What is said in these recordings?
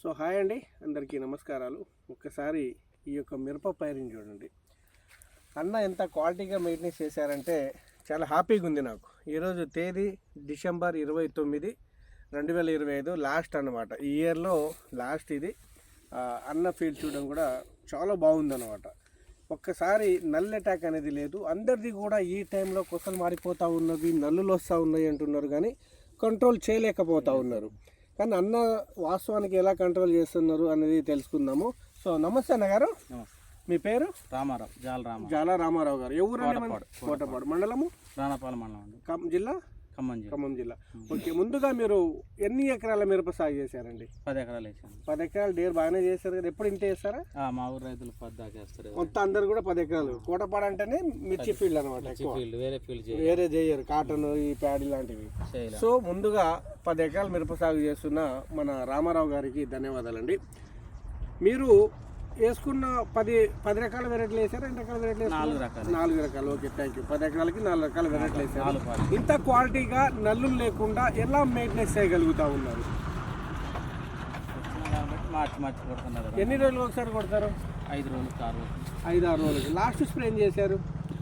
So hi అండి అందరికీ నమస్కారాలు. ఒక్కసారి ఈ యొక్క మిరప పైరుని చూడండి. అన్న ఎంత క్వాలిటీగా మెయింటెనెన్స్ చేశారంటే చాలా హ్యాపీగా ఉంది నాకు. ఈరోజు తేదీ డిసెంబర్ ఇరవై తొమ్మిది రెండు వేల ఇరవై ఐదు లాస్ట్ అన్నమాట. ఈ ఇయర్లో లాస్ట్ ఇది. అన్న ఫీల్డ్ చూడడం కూడా చాలా బాగుందన్నమాట. ఒక్కసారి నల్ అటాక్ అనేది లేదు. అందరిది కూడా ఈ టైంలో కొసలు మారిపోతూ ఉన్నవి నల్లులు వస్తూ ఉన్నాయి అంటున్నారు కానీ కంట్రోల్ చేయలేకపోతూ ఉన్నారు. కానీ అన్న వాస్తవానికి ఎలా కంట్రోల్ చేస్తున్నారు అనేది తెలుసుకుందాము. సో నమస్తే అన్న గారు. మీ పేరు? రామారావు జాల రామ జాలా రామారావు గారు. ఎవరండి కోటపాడు, కోటపాడు. మండలము? రాణపాల మండలం జిల్లా? ఖమ్మం జిల్లా. ఓకే ముందుగా మీరు ఎన్ని ఎకరాల మిరప సాగు చేశారండి? పది ఎకరాలు వేసాను. పది ఎకరాలు డేర్ బాగానే చేశారు కదా ఎప్పుడు ఇంత చేస్తారా? మా ఊరు రైతులు పది దాకా వేస్తారు మొత్తం అందరు కూడా పది ఎకరాలు. కోటపాడు అంటేనే మిర్చి ఫీల్డ్ అనమాట వేరే ఫీల్డ్ వేరే చేయరు కాటన్ ఈ ప్యాడీ లాంటివి సో ముందుగా పది ఎకరాలు మిరప సాగు చేస్తున్న మన రామారావు గారికి ధన్యవాదాలండి. మీరు వేసుకున్న పది పది రకాల వెరైటీలు వేసారు? రెండు రకాల వెరైటీలు నాలుగు రకాలు. నాలుగు రకాలు. ఓకే థ్యాంక్ యూ పది ఎకరాలకి నాలుగు రకాల వెరైటీలు వేసారు. ఇంత క్వాలిటీగా నల్లులు లేకుండా ఎలా మెయింటెనెన్స్ చేయగలుగుతా ఉన్నారు? మార్చి మార్చి కొడుతున్నారు. ఎన్ని రోజులు ఒకసారి కొడతారు? ఐదు రోజులు ఆరు రోజులు. ఐదు ఆరు రోజులకి. లాస్ట్ స్ప్రే ఏం చేశారు?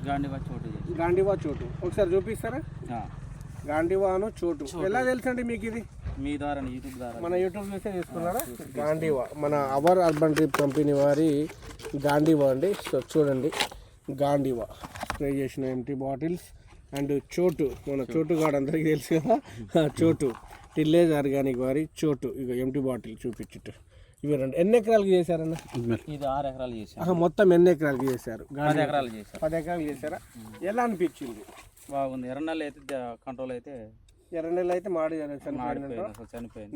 గాంధీ వచ్చి చోటు గాంధీవా చోటు. ఒకసారి చూపిస్తారా? గాంధీవాను చోటు. ఎలా తెలుసండి మీకు ఇది? మీ ద్వారా యూట్యూబ్ ద్వారా. మన యూట్యూబ్ చూసే తీసుకున్నారా? గాంధీవా మన అవర్ అర్బన్ ట్రిప్ కంపెనీ వారి గాంధీవా అండి. సో చూడండి గాంధీవా స్ప్రే చేసిన ఎంటీ బాటిల్స్ అండ్ చోటు. మన చోటు. గాడు అందరికీ తెలుసు కదా. ఆ చోటు. టిల్లేజ్ ఆర్గానిక్ వారి చోటు. ఇక ఎంటీ బాటిల్ చూపించుట్టు. ఇవి రెండు. ఎన్ని ఎకరాలకి చేశారన్న? ఇది ఆరు ఎకరాలు చేసాం ఆహా, మొత్తం ఎన్ని ఎకరాలకి చేశారు? పది ఎకరాలు చేసాం పది ఎకరాలు చేశారా? ఎలా అనిపించింది? బాగుంది. ఎర్రనల్లి అయితే కంట్రోల్ అయితే ఎర్ర నెలలు అయితే మాడి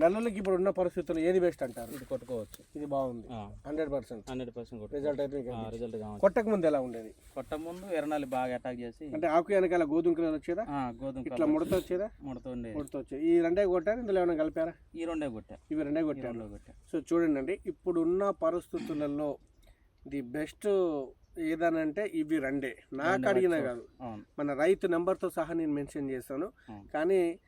నల్లులకి ఇప్పుడు ఉన్న పరిస్థితుల్లో ఏది బెస్ట్ అంటారు? ఇది కొట్టుకోవచ్చు. ఇది బాగుంది. Hundred percent. Hundred percent result అయితే. రిజల్ట్ కొట్టక ముందు ఎలా ఉండేది? కొట్ట ముందు ఎర్రనల్లి బాగా అటాక్ చేసి అంటే ఆకు వెనకాల గోధుమ కలర్ వచ్చేదా? గోధుమ ఇట్లా ముడత వచ్చేదా. ముడుతుండే ముడత వచ్చేది. ఈ రెండే కొట్టారు? ఇందులో ఏమైనా కలిపారా? ఈ రెండే కొట్టా. ఇవి రెండే కొట్టారు. సో చూడండి అండి ఇప్పుడున్న పరిస్థితులలో ది బెస్ట్ ఏదనంటే ఇవి రెండే. నాకు అడిగినా కాదు. మన రైతు నెంబర్తో సహా నేను మెన్షన్ చేస్తాను. కానీ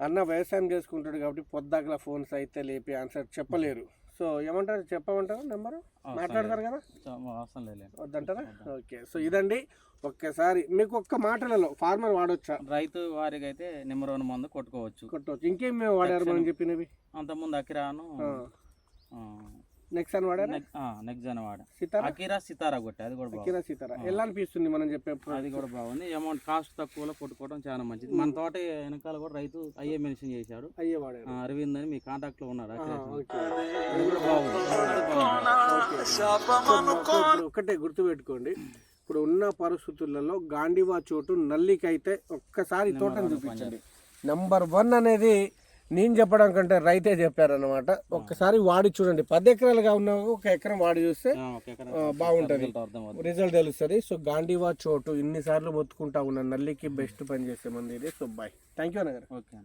అన్న వ్యవసాయం చేసుకుంటాడు కాబట్టి పొద్దాకల ఫోన్స్ అయితే లేపి ఆన్సర్ చెప్పలేరు. సో ఏమంటారు? చెప్పమంటారు నెంబరు? మాట్లాడతారు కదా? వద్దంటారా? ఓకే. సో ఇదండి. ఒక్కసారి మీకు ఒక్క మాటలలో ఫార్మర్ వాడొచ్చా? రైతు వారికి అయితే నెంబర్ వన్ మందు కొట్టుకోవచ్చు. కొట్టవచ్చు ఇంకేం మేము వాడారు మనం చెప్పినవి? అంతకుముందు అకిరాను నెక్స్ట్ అని వాడారా నెక్స్ట్ వాడ. సీతారా అకిరా సితారా కొట్టే అది కూడా బాగుంది. కిరా సీతారా ఎలా అనిపిస్తుంది మనం చెప్పే అది కూడా బాగుంది. అమౌంట్ కాస్ట్ తక్కువలో కొట్టుకోవడం చాలా మంచిది. మన తోట వెనకాల కూడా రైతు అయ్యే మెన్షన్ చేశాడు. అయ్యే అరవింద్ అని మీ కాంటాక్ట్లో. ఓకే. అది కూడా బాగుంది. ఒకటే గుర్తుపెట్టుకోండి. ఇప్పుడు ఉన్న పరిస్థితులలో గాంధీవా చోటు నల్లికైతే ఒక్కసారి తోటను చూపించండి. నంబర్ వన్ అనేది నేను చెప్పడం కంటే రైతే చెప్పారనమాట ఒక్కసారి వాడి చూడండి. పది ఎకరాలుగా ఉన్న ఒక ఎకరం వాడి చూస్తే బాగుంటది. రిజల్ట్ తెలుస్తుంది. సో గాంధీవా చోటు ఇన్నిసార్లు మొత్తుకుంటా ఉన్న నల్లికి బెస్ట్ పని చేసే మంది ఇది. సో బాయ్ థ్యాంక్ యూ అన్నగారు ఓకే